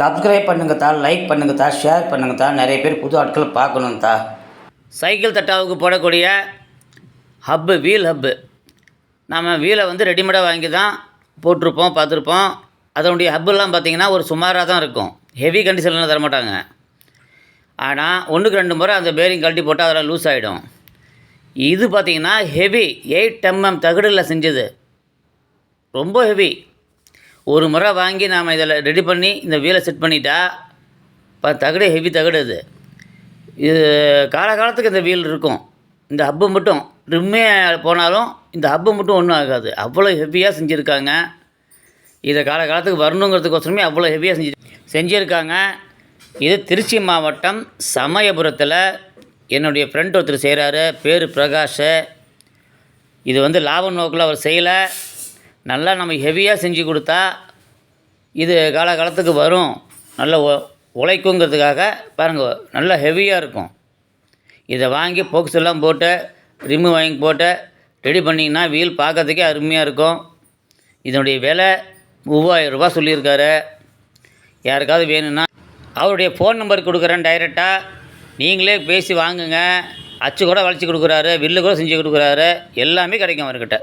Subscribe பண்ணுங்கத்தா like பண்ணுங்கத்தா share பண்ணுங்கத்தா நிறைய பேர் புது ஆட்கள் பார்க்கணுங்கத்தா சைக்கிள் தட்டாவுக்கு போடக்கூடிய ஹப்பு வீல் ஹப்பு நம்ம வீலை வந்து ரெடிமேடாக வாங்கி தான் போட்டிருப்போம் பார்த்துருப்போம். அதனுடைய ஹப்பெல்லாம் பார்த்திங்கன்னா ஒரு சுமாராக தான் இருக்கும். ஹெவி கண்டிஷனில் தரமாட்டாங்க. ஆனால் ஒன்றுக்கு ரெண்டு முறை அந்த பேரிங் கழட்டி போட்டால் அதெல்லாம் லூஸ் ஆகிடும் இது பார்த்தீங்கன்னா ஹெவி எயிட் எம்எம் தகடில் செஞ்சது. ரொம்ப ஹெவி ஒரு முறை வாங்கி நாம் இதில் ரெடி பண்ணி இந்த வீலை செட் பண்ணிட்டா இப்போ தகடு ஹெவி தகடு இது இது காலகாலத்துக்கு இந்த வீல் இருக்கும். இந்த ஹப்பு மட்டும் ரிம்மே போனாலும் இந்த ஹப்பு மட்டும் ஒன்றும் ஆகாது. அவ்வளோ ஹெவியாக செஞ்சுருக்காங்க. இதை காலகாலத்துக்கு வரணுங்கிறதுக்கோசரமே அவ்வளோ ஹெவியாக செஞ்சு செஞ்சுருக்காங்க. இது திருச்சி மாவட்டம் சமயபுரத்தில் என்னுடைய ஃப்ரெண்ட் ஒருத்தர் செய்கிறாரு பேர் பிரகாஷ். இது வந்து லாப நோக்கில் அவர் செய்யலை. நல்லா நம்ம ஹெவியாக செஞ்சு கொடுத்தா இது காலகாலத்துக்கு வரும். நல்ல உழைக்குங்கிறதுக்காக பாருங்கள் நல்லா ஹெவியாக இருக்கும். இதை வாங்கி போக்ஸ் எல்லாம் போட்டு ரிம்மு வாங்கி போட்டு ரெடி பண்ணிங்கன்னா வீல் பார்க்கறதுக்கே அருமையாக இருக்கும். இதனுடைய விலை மூவாயிரம் ரூபா சொல்லியிருக்காரு. யாருக்காவது வேணும்னா அவருடைய ஃபோன் நம்பர் கொடுக்குறேன் டைரெக்டாக நீங்களே பேசி வாங்குங்க. அச்சு கூட வளைச்சி கொடுக்குறாரு வில்லு கூட செஞ்சு கொடுக்குறாரு. எல்லாமே கிடைக்கும் அவர்கிட்ட.